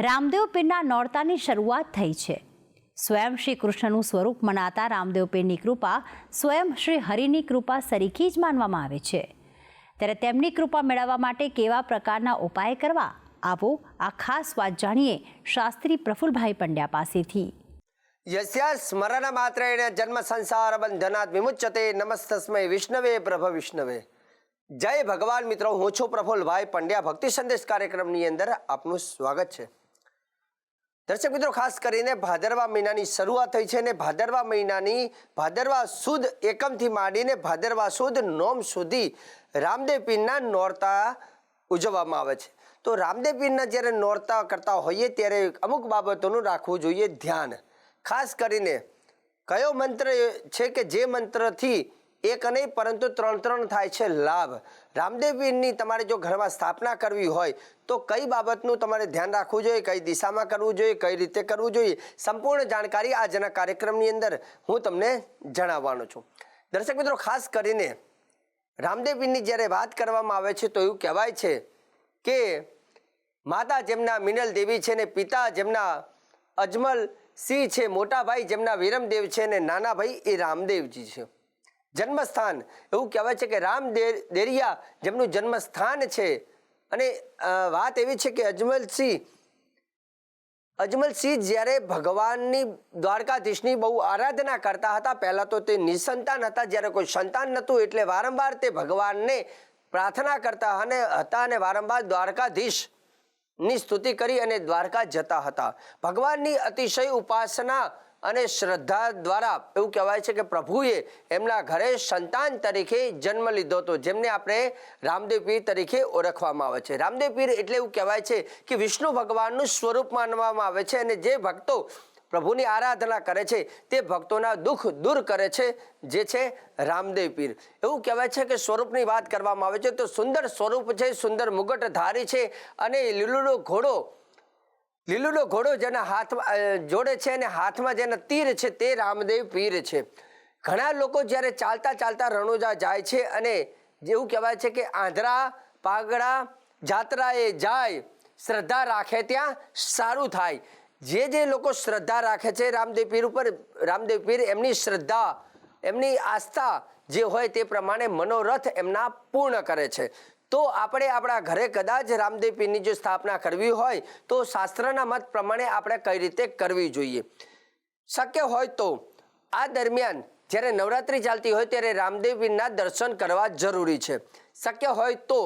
રામદેવ પીરના નોરતાની શરૂઆત થઈ છે. સ્વયં શ્રી કૃષ્ણનું સ્વરૂપ મનાતા રામદેવ પીરની કૃપા સ્વયં શ્રી હરિની કૃપા સરીખી જ માનવામાં આવે છે. ત્યારે તેમની કૃપા મેળવવા માટે કેવા પ્રકારના ઉપાય કરવા? આવો આ ખાસ વાત જાણીએ શાસ્ત્રી પ્રફુલભાઈ પંડ્યા પાસેથી. યસ્યા સ્મરણ માત્રેણ જન્મ સંસાર બંધનાત વિમુચ્યતે નમસ્તસ્મય વિષ્ણવે પ્રભ વિષ્ણવે. જય ભગવાન મિત્રો, હું છું પ્રફુલભાઈ પંડ્યા. ભક્તિ સંદેશ કાર્યક્રમની અંદર આપનું સ્વાગત છે. દર્શક મિત્રો, ખાસ કરીને ભાદરવા મહિનાની શરૂઆત થઈ છે અને ભાદરવા મહિનાની ભાદરવા સુદ એકમથી માંડીને ભાદરવા સુદ નોમ સુધી રામદેવ પીરના નોરતા ઉજવવામાં આવે છે. તો રામદેવ પીરના જ્યારે નોરતા કરતા હોઈએ ત્યારે અમુક બાબતોનું રાખવું જોઈએ ધ્યાન. ખાસ કરીને કયો મંત્ર છે કે જે મંત્રથી એક નહીં, પરંતુ ત્રણ ત્રણ થાય છે લાભ. રામદેવ પીરની તમારે જો ઘરમાં સ્થાપના કરવી હોય, તો કઈ બાબતનું તમારે ધ્યાન રાખવું જોઈએ? કઈ દિશામાં કરવું જોઈએ? કઈ રીતે કરવું જોઈએ? સંપૂર્ણ જાણકારી આજના કાર્યક્રમની અંદર હું તમને જણાવવાનો છું. દર્શક મિત્રો, ખાસ કરીને રામદેવ પીરની જ્યારે વાત કરવામાં આવે છે, તો એવું કહેવાય છે કે માતા જેમના મિનલ દેવી છે ને પિતા જેમના અજમલ સિંહ છે, મોટા ભાઈ જેમના વિરમદેવ છે ને નાના ભાઈ એ રામદેવજી છે. જન્મસ્થાન. એવું કહેવાય છે કે રામ દેરિયા જેમનું જન્મસ્થાન છે. અને વાત એવી છે કે અજમલસિંહ અજમલસિંહ જ્યારે ભગવાનની દ્વારકાધીશની બહુ આરાધના કરતા હતા, પહેલાં તો તે નિસંતાન હતા. જ્યારે કોઈ સંતાન નહોતું એટલે વારંવાર તે ભગવાનને પ્રાર્થના કરતા અને હતા અને વારંવાર દ્વારકાધીશની સ્તુતિ કરી અને દ્વારકા જતા હતા. ભગવાનની અતિશય ઉપાસના અને શ્રદ્ધા દ્વારા એવું કહેવાય છે કે પ્રભુએ એમના ઘરે સંતાન તરીકે જન્મ લીધો હતો, જેમને આપણે રામદેવ પીર તરીકે ઓળખવામાં આવે છે. રામદેવ પીર એટલે એવું કહેવાય છે કે વિષ્ણુ ભગવાનનું સ્વરૂપ માનવામાં આવે છે અને જે ભક્તો પ્રભુની આરાધના કરે છે, તે ભક્તોના દુઃખ દૂર કરે છે, જે છે રામદેવ પીર. એવું કહેવાય છે કે સ્વરૂપની વાત કરવામાં આવે છે તો સુંદર સ્વરૂપ છે, સુંદર મુગટ ધારી છે અને લીલુડો ઘોડો લીલુડો ઘોડો જેના હાથમાં જોડે છે અને હાથમાં જેના તીર છે તે રામદેવ પીર છે. ઘણા લોકો જ્યારે ચાલતા ચાલતા રણોજા જાય છે અને જેવું કહેવાય છે કે આંધ્રા પાગડા જાત્રાએ જાય, શ્રદ્ધા રાખે ત્યાં સારું થાય. જે જે લોકો શ્રદ્ધા રાખે છે રામદેવ પીર ઉપર, રામદેવ પીર એમની શ્રદ્ધા, એમની આસ્થા જે હોય તે પ્રમાણે મનોરથ એમના પૂર્ણ કરે છે. તો આપણે આપણા ઘરે કદાચ રામદેવ પીરની જો સ્થાપના કરવી હોય, તો શાસ્ત્રના મત પ્રમાણે આપણે કઈ રીતે કરવી જોઈએ? શક્ય હોય તો આ દરમિયાન જ્યારે નવરાત્રિ ચાલતી હોય ત્યારે રામદેવ પીરના દર્શન કરવા જરૂરી છે. શક્ય હોય તો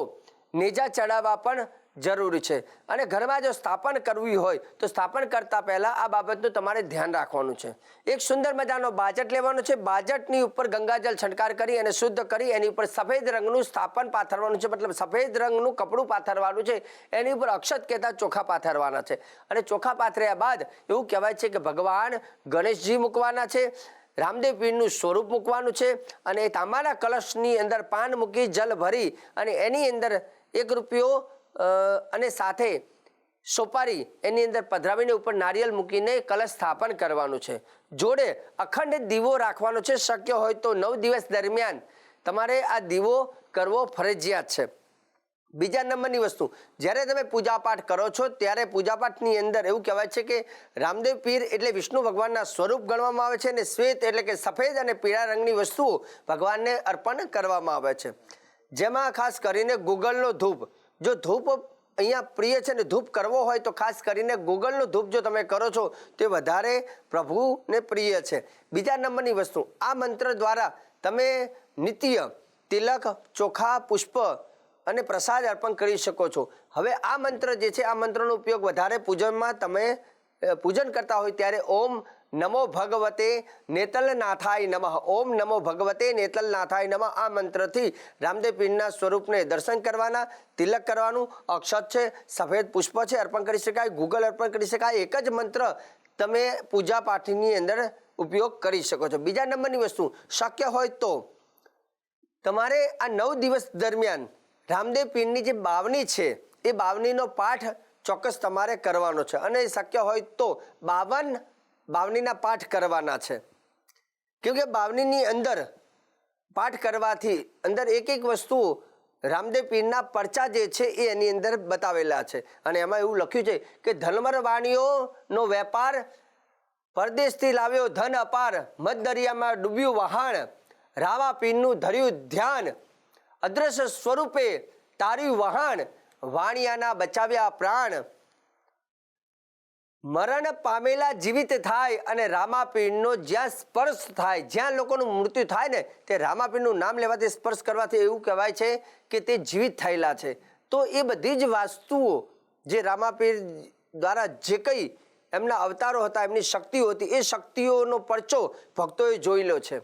નેજા ચડાવવા પણ જરૂરી છે. અને ઘરમાં જો સ્થાપન કરવી હોય, તો સ્થાપન કરતા પહેલા આ બાબતનું તમારે ધ્યાન રાખવાનું છે. એક સુંદર મજાનો બાજટ લેવાનો છે. બાજટની ઉપર ગંગાજળ છંટકાર કરી અને શુદ્ધ કરી, એની ઉપર સફેદ રંગનું સ્થાપન પાથરવાનું છે. મતલબ સફેદ રંગનું કપડું પાથરવાનું છે. એની ઉપર અક્ષત કહેતા ચોખા પાથરવાના છે. અને ચોખા પાથર્યા બાદ એવું કહેવાય છે કે ભગવાન ગણેશજી મૂકવાના છે. રામદેવ પીરનું સ્વરૂપ મૂકવાનું છે. અને તાંબાના કલશની અંદર પાન મૂકી, જલ ભરી અને એની અંદર એક રૂપિયો અને સાથે સોપારી એની અંદર પધરાવીને ઉપર નારિયેલ મૂકીને કલશ સ્થાપન કરવાનું છે. જોડે અખંડ દીવો રાખવાનો છે. શક્ય હોય તો નવ દિવસ દરમિયાન તમારે આ દીવો કરવો ફરજિયાત છે. બીજા નંબરની વસ્તુ, જ્યારે તમે પૂજાપાઠ કરો છો, ત્યારે પૂજાપાઠની અંદર એવું કહેવાય છે કે રામદેવ પીર એટલે વિષ્ણુ ભગવાનના સ્વરૂપ ગણવામાં આવે છે અને શ્વેત એટલે કે સફેદ અને પીળા રંગની વસ્તુઓ ભગવાનને અર્પણ કરવામાં આવે છે. જેમાં ખાસ કરીને ગૂગલનો ધૂપ જો ધૂપ અહીંયા પ્રિય છે ને ધૂપ કરવો હોય તો ખાસ કરીને ગૂગલનો ધૂપ જો તમે કરો છો, તે વધારે પ્રભુને પ્રિય છે. બીજા નંબરની વસ્તુ, આ મંત્ર દ્વારા તમે નિત્ય તિલક, ચોખા, પુષ્પ અને પ્રસાદ અર્પણ કરી શકો છો. હવે આ મંત્ર જે છે, આ મંત્રનો ઉપયોગ વધારે પૂજનમાં તમે પૂજન કરતા હોય ત્યારે ઓમ નમો ભગવતે નેતલનાથાય નમઃ ઓમ નમો ભગવતે નેતલનાથાય નમઃ આ મંત્રથી રામદેવ પીરના સ્વરૂપને દર્શન કરવાના, તિલક કરવાનું, અક્ષત છે, સફેદ પુષ્પ છે, અર્પણ કરી શકાય, ગૂગલ અર્પણ કરી શકાય, એક જ મંત્ર તમે પૂજા પાઠની અંદર ઉપયોગ કરી શકો છો. બીજા નંબરની વસ્તુ, શક્ય હોય તો તમારે આ નવ દિવસ દરમિયાન રામદેવ પીરની જે બાવની છે, એ બાવનીનો પાઠ ચોક્કસ તમારે કરવાનો છે. અને શક્ય હોય તો બાવન બાવનીના પાઠ કરવાના છે. કેમકે બાવનીની અંદર પાઠ કરવાથી અંદર એક એક વસ્તુ રામદેવ પીરના પરચા જે છે એ એની અંદર બતાવેલા છે. અને એમાં એવું લખ્યું છે કે ધનવર વાણીઓનો વેપાર પરદેશથી લાવ્યો ધન અપાર, મધદરિયામાં ડૂબ્યું વહાણ, રાવા પીરનું ધર્યું ધ્યાન, અદ્રશ્ય સ્વરૂપે તાર્યું વહાણ, વાણિયાના બચાવ્યા પ્રાણ મરણ પામેલા જીવિત થાય અને રામાપીરનો જ્યાં સ્પર્શ થાય, જ્યાં લોકોનું મૃત્યુ થાય ને, તે રામાપીરનું નામ લેવાથી સ્પર્શ કરવાથી એવું કહેવાય છે કે તે જીવિત થયેલા છે. તો એ બધી જ વાસ્તુઓ જે રામાપીર દ્વારા જે કંઈ એમના અવતારો હતા, એમની શક્તિઓ હતી, એ શક્તિઓનો પરચો ભક્તોએ જોયેલો છે.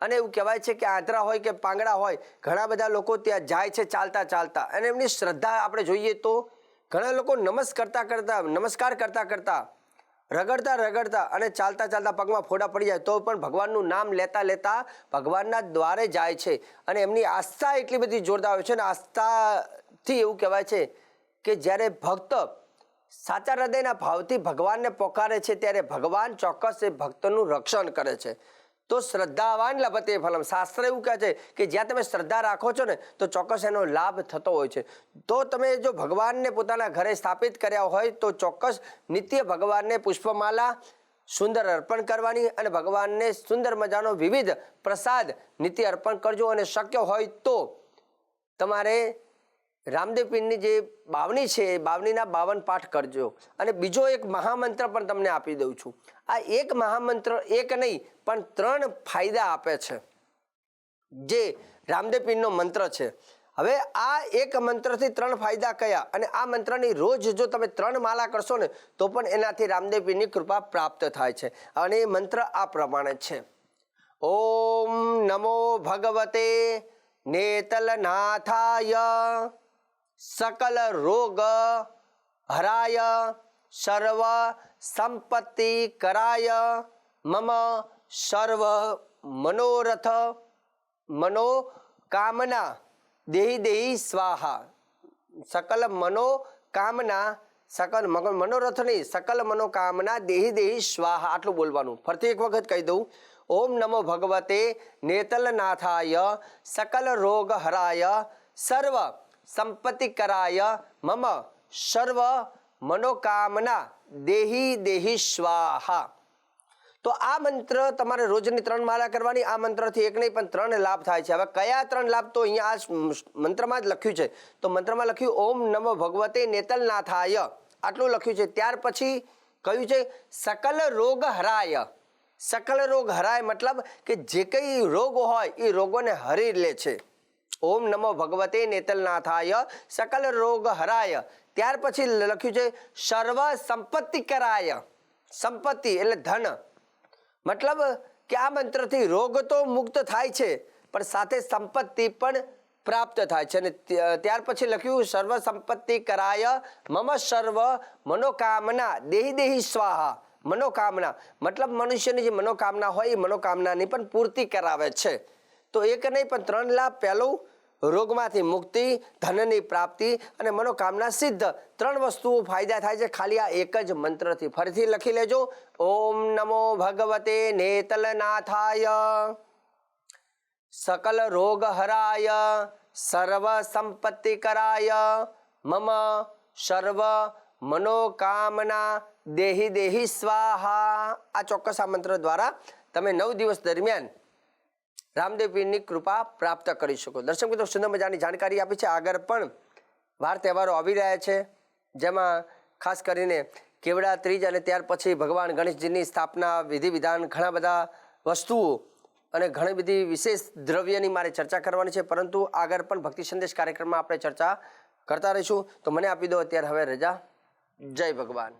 અને એવું કહેવાય છે કે આંતરા હોય કે પાંગડા હોય, ઘણા બધા લોકો ત્યાં જાય છે ચાલતા ચાલતા. અને એમની શ્રદ્ધા આપણે જોઈએ તો ઘણા લોકો નમસ કરતા કરતા, નમસ્કાર કરતા કરતા, રગડતા રગડતા અને ચાલતા ચાલતા પગમાં ફોડા પડી જાય, તો પણ ભગવાનનું નામ લેતા લેતા ભગવાનના દ્વારે જાય છે. અને એમની આસ્થા એટલી બધી જોરદાર હોય છે અને આસ્થાથી એવું કહેવાય છે કે જ્યારે ભક્ત સાચા હૃદયના ભાવથી ભગવાનને પોકારે છે, ત્યારે ભગવાન ચોક્કસ એ ભક્તનું રક્ષણ કરે છે. તો શ્રદ્ધાવાન લભતે ફલમ. શાસ્ત્ર એવું કહે છે કે જ્યાં તમે શ્રદ્ધા રાખો છો ને, તો ચોક્કસ એનો લાભ થતો હોય છે. તો તમે જો ભગવાનને પોતાના ઘરે સ્થાપિત કર્યા હોય, તો ચોક્કસ નિત્ય ભગવાનને પુષ્પમાલા, સુંદર અર્પણ કરવાની અને ભગવાનને સુંદર મજાનો વિવિધ પ્રસાદ નિત્ય અર્પણ કરજો અને શક્ય હોય તો તમારે રામદેવ પીરની જે બાવની છે, એ બાવનીના બાવન પાઠ કરજો. અને બીજો એક મહામંત્ર પણ તમને આપી દઉં છું. આ એક મહામંત્ર એક નહીં, પણ ત્રણ ફાયદા આપે છે. જે રામદેવ પીરનો મંત્ર છે. હવે આ એક મંત્રથી ત્રણ ફાયદા કયા? અને આ મંત્રની રોજ જો તમે ત્રણ માલા કરશો ને, તો પણ એનાથી રામદેવ પીરની કૃપા પ્રાપ્ત થાય છે. અને એ મંત્ર આ પ્રમાણે છે. ઓમ નમો ભગવતે નેતલનાથાય સકલ રોગ હરાય સર્વ સંપત્તિ કરાય મમ સર્વ મનોરથ મનોકામના દેહી દેહી સ્વાહા સકલ મનોકામના સકલ મનોરથ નહીં સકલ મનોકામના દેહી દેહી સ્વાહા આટલું બોલવાનું ફરતી એક વખત કહી દઉં ઓમ નમો ભગવતે નેતલનાથાય સકલ રોગ હરાય સર્વ સંપત્તિ કરાય મમ સર્વ મનોકામના દેહી દેહી સ્વાહા તો આ મંત્ર તમારે રોજની ત્રણ માળા કરવાની આ મંત્રથી એક નહીં પણ ત્રણ લાભ થાય છે હવે કયા ત્રણ લાભ તો અહીંયા આ મંત્રમાં જ લખ્યું છે તો મંત્રમાં લખ્યું ઓમ નમો ભગવતે નેતલનાથાય આટલું લખ્યું છે। ત્યાર પછી કહ્યું છે સકલ રોગ હરાય સકલ રોગ હરાય મતલબ કે જે કંઈ રોગ હોય એ રોગોને હરી લે છે ઓમ નમો ભગવતે નેતલનાથાય, સકલ રોગ હરાય. ત્યાર પછી લખ્યું છે, સર્વ સંપત્તિ કરાય. સંપત્તિ એટલે ધન. મતલબ કે આ મંત્રથી રોગ તો મુક્ત થાય છે, પણ સાથે સંપત્તિ પણ પ્રાપ્ત થાય છે. અને ત્ય- ત્યાર પછી લખ્યું, સર્વ સંપત્તિ કરાય, મમ સર્વ મનોકામના, દેહી દેહી સ્વાહા. મનોકામના. મતલબ મનુષ્યની જે મનોકામના હોય, એ મનોકામનાની પણ પૂર્તિ કરાવે છે. તો એક નહીં, પણ ત્રણ લાભ પહેલું રોગમાંથી મુક્તિ, ધનની પ્રાપ્તિ અને મનોકામના સિદ્ધ. ત્રણ વસ્તુઓ ફાયદા થાય છે. ખાલી આ એક જ મંત્રથી ફરીથી લખી લેજો. ઓમ નમો ભગવતે નેતલનાથાય. સકલ રોગ હરાય સર્વ સંપત્તિ કરાય. મમ સર્વ મનોકામના દેહી દેહી સ્વાહા. આ ચોક્કસ આ મંત્ર દ્વારા તમે નવ દિવસ દરમિયાન રામદેવ પીરની કૃપા પ્રાપ્ત કરી શકો. દર્શક મિત્રો, સુંદર મજાની જાણકારી આપી છે. આગળ પણ વાર તહેવારો આવી રહ્યા છે, જેમાં ખાસ કરીને કેવડા ત્રીજ અને ત્યાર પછી ભગવાન ગણેશજીની સ્થાપના વિધિ વિધાન ઘણા બધા વસ્તુઓ અને ઘણી બધી વિશેષ દ્રવ્યની મારે ચર્ચા કરવાની છે. પરંતુ આગળ પણ ભક્તિ સંદેશ કાર્યક્રમમાં આપણે ચર્ચા કરતા રહીશું. તો મને આપી દો અત્યારે હવે રજા. જય ભગવાન.